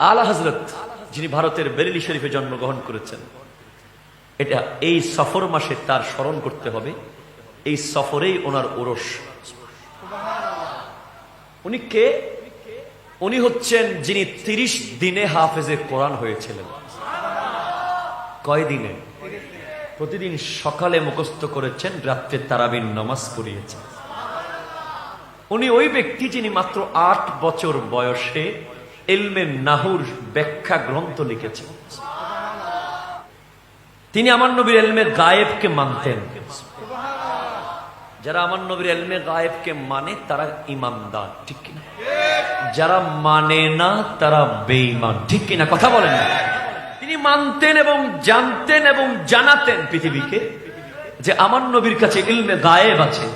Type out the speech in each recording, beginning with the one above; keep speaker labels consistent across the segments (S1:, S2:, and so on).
S1: আলা হজরত যিনি ভারতের বেরেলি শরীফে জন্মগ্রহণ করেছেন। এটা এই সফর মাসে তার স্মরণ করতে হবে। এই সফরেই ওনার ওরস। উনি কে? উনি হচ্ছেন যিনি তিরিশ দিনে হাফেজে কোরআন হয়েছিলেন। কয় দিনে প্রতিদিন সকালে মুখস্থ করেছেন, রাত্রে তারাবিন নামাজ পড়িয়েছেন। উনি ওই ব্যক্তি যিনি মাত্র আট বছর বয়সে এলমে নাহুর ব্যাখ্যা গ্রন্থ লিখেছেন। তিনি আমার নবীর এলমে গায়েবকে মানতেন। যারা আমার নবীর এলমে গায়েবকে মানে তারা ইমানদার, ঠিক কিনা? যারা মানে না, তারা বেঈমান, ঠিক কিনা? কথা বলেন তিনি মানতেন এবং জানতেন এবং জানাতেন পৃথিবীকে যে আমার নবীর কাছে ইলমে গায়েব আছে।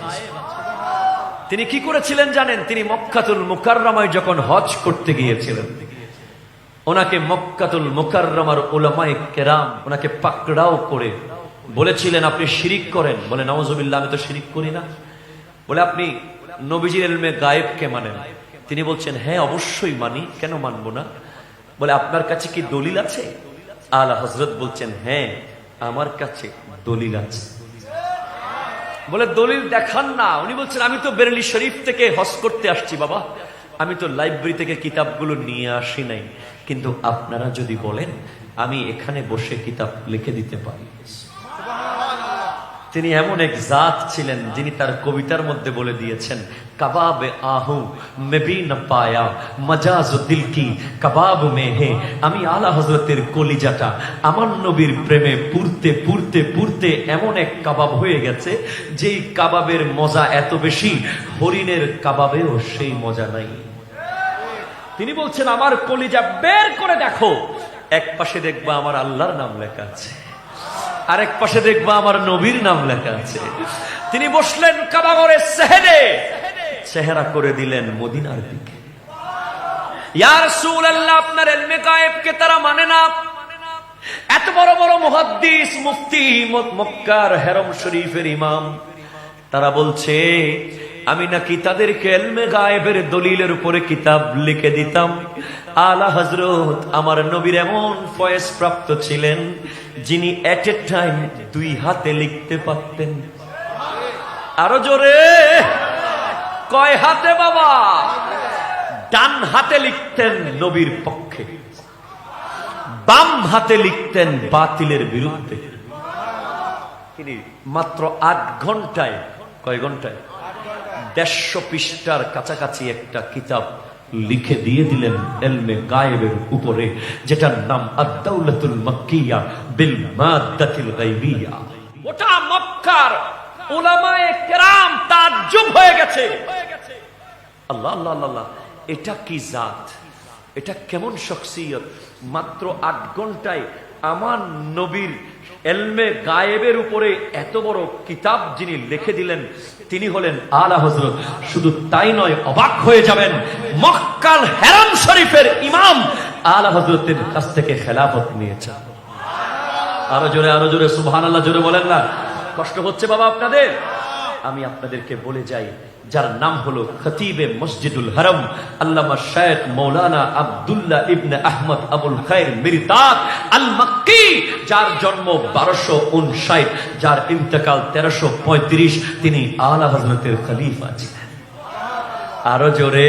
S1: তিনি কি করেছিলেন জানেন? তিনি মক্কাতুল মুকাররমায় যখন হজ করতে গিয়েছিলেন, ওনাকে মক্কাতুল মুকাররমার ওলামায় কেরাম ওনাকে পাকড়াও করে বলেছিলেন, আপনি শিরিক করেন। বলে নওয়াজুবিল্লাহ আমি তো শিরিক করি না। বলে, আপনি নবীজির এলমে গায়েবকে মানেন। তিনি বলছেন হ্যাঁ অবশ্যই মানি। কেন মানবো না? বলে, আপনার কাছে কি দলিল আছে? আলা হজরত বলছেন হ্যাঁ আমার কাছে দলিল আছে। বলে, দলিল দেখান না। উনি বলছেন, আমি তো বেরেলি শরীফ থেকে হস করতে আসছি, বাবা। আমি তো লাইব্রেরি থেকে কিতাবগুলো নিয়ে আসি নাই। কিন্তু আপনারা যদি বলেন, আমি এখানে বসে কিতাব লিখে দিতে পারি। তিনি এমন এক জাত ছিলেন যিনি তার কবিতার মধ্যে বলে দিয়েছেন, কবাব আহু মেবি না পায়া, মজাজ দিল কি কবাব মে হে, আমি আলা হজরতের কলিজাটা, আমার নবীর প্রেমে পুরতে পুরতে পুরতে এমন এক কাবাব হয়ে গেছে, যেই কাবাবের মজা এত বেশি, হরিণের কাবাবেও সেই মজা নাই। তিনি বলছেন, আমার কলিজা বের করে দেখো এক পাশে দেখবা আমার আল্লাহর নাম লেখা আছে। আরেক পাশে দেখব আমার নবীর নাম লেখা আছে। তিনি বসলেন কাবাগরের সেহেদে! চেহারা করে দিলেন মদিনার দিকে। ইয়ার সুল আল্লাহ আপনার এলমে গায়েবকে তারা মানে না। এত বড় বড় মুহাদ্দিস, মুফতি, মক্কার হেরম শরীফের ইমাম, তারা বলছে আমি নাকি তাদেরকে এলমে গায়েবের দলিলের উপরে কিতাব লিখে দিতাম। আলা হজরত আমার নবীর এমন ফয়েস প্রাপ্ত ছিলেন, যিনি এট এ টাইম দুই হাতে লিখতে পারতেন। আরও জোরে! কয় হাতে বাবা? ডান হাতে লিখতেন নবীর পক্ষে। বাম হাতে লিখতেন বাতিলের বিরুদ্ধে। তিনি মাত্র আট ঘন্টায়, কয় ঘন্টায়? দেড়শো পৃষ্ঠার কাছাকাছি একটা কিতাব লিখে দিয়ে দিলেন এলমে গায়েবের উপরে যেটার নাম আদাউলাতুল মক্কিয়া বিল মাদ্দাতিল গায়বিয়া। ওটা মক্কার উলামায়ে কেরাম তাজ্জব হয়ে গেছে। আল্লাহ আল্লাহ, আল্লাহ এটা কি জাত? এটা কেমন শখসিয়ত? মাত্র আট ঘন্টায় আমার নবীর এলমে গায়েবের উপরে এত বড় কিতাব যিনি লিখে দিলেন, তিনি হলেন আলা হজরত শুধু তাই নয়, অবাক হয়ে যাবেন। মক্কাল হেরাম শরীফের ইমাম আলা হজরতের কাছ থেকে খেলাফত নিয়েছেন আরও জোরে আরও জোরে সুবহান আল্লাহ জোরে বলেন না। কষ্ট হচ্ছে বাবা আপনাদের? আমি আপনাদেরকে বলে যাই যার নাম হলো খতিবে মসজিদুল হারম, আল্লামা শেখ মৌলানা আবদুল্লাহ ইবনে আহমদ আবুল খায়ের মিরতাদ আল মাক্কি যার জন্ম বারোশো উনষাট, যার ইন্তেকাল তেরোশো পঁয়ত্রিশ, তিনি আলা হজরতের খলিফা ছিলেন। আরও জোরে।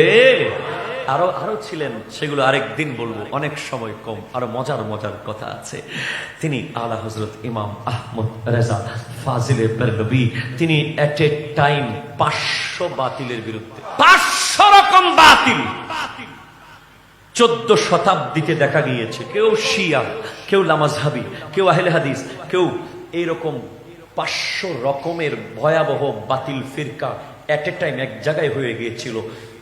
S1: আরও আরও ছিলেন, সেগুলো আরেক দিন বলব। অনেক সময় কম, আরও মজার মজার কথা আছে। তিনি আলা হজরত ইমাম আহমদ রেজা ফাজিলে তিনি এট এ টাইম পাঁচশো বাতিলের বিরুদ্ধে, পাঁচশো রকম বাতিল। চোদ্দ শতাব্দীতে দেখা গিয়েছে, কেউ শিয়া, কেউ লামাজহাবি, কেউ আহলে হাদিস, কেউ এইরকম পাঁচশো রকমের ভয়াবহ বাতিল ফিরকা এট এ টাইম এক জায়গায় হয়ে গিয়েছিল।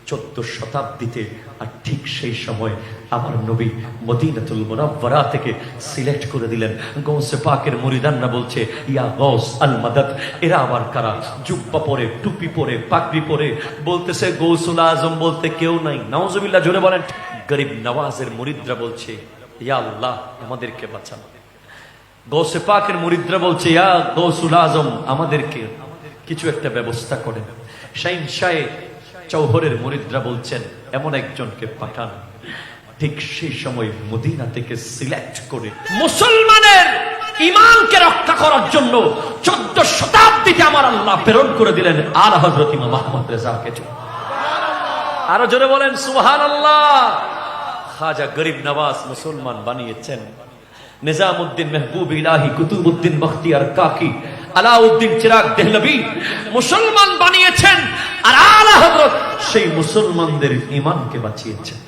S1: চোদ্দ শতাব্দীতে, আর ঠিক সেই সময় আমার নবী মদিনাতুল মুনাওয়ারা থেকে সিলেক্ট করে দিলেন। গৌসে পাকের মুরিদানরা বলছে, ইয়া গৌস আল মাদাদ, এরা আবার কারা? জুব্বা পরে, টুপি পরে, পাগড়ি পরে। বলতেছে, গৌসুল আজম বলতে কেউ নাই। নওয়াজুবিল্লাহ জোরে বলেন। গরিব নওয়াজের মুরিদরা বলছে, ইয়া আল্লাহ, আমাদেরকে বাঁচান। গৌসে পাকের মুরিদরা বলছে, ইয়া গৌসুল আজম, আমাদেরকে কিছু একটা ব্যবস্থা করেন। শাইন শাহে চৌহরের মুরিদরা বলছেন, এমন একজনকে পাঠান। ঠিক সেই সময় মদিনা থেকে সিলেক্ট করে মুসলমানের ইমানকে রক্ষা করার জন্য চোদ্দ শতাব্দীতে আমার আল্লাহ প্রেরণ করে দিলেন আর হজরত ইমাম মাহমুদ রেজাকে। আরও জোরে বলেন সুহান আল্লাহ খাজা গরিব নওয়াজ মুসলমান বানিয়েছেন। নিজামুদ্দিন মেহবুব ইলাহি কুতুবুদ্দিন বখতিয়ার কাকি আলাউদ্দিন চিরাগ দেহলবি মুসলমান বানিয়েছেন আর আলা হজরত সেই মুসলমানদের ইমানকে বাঁচিয়েছেন।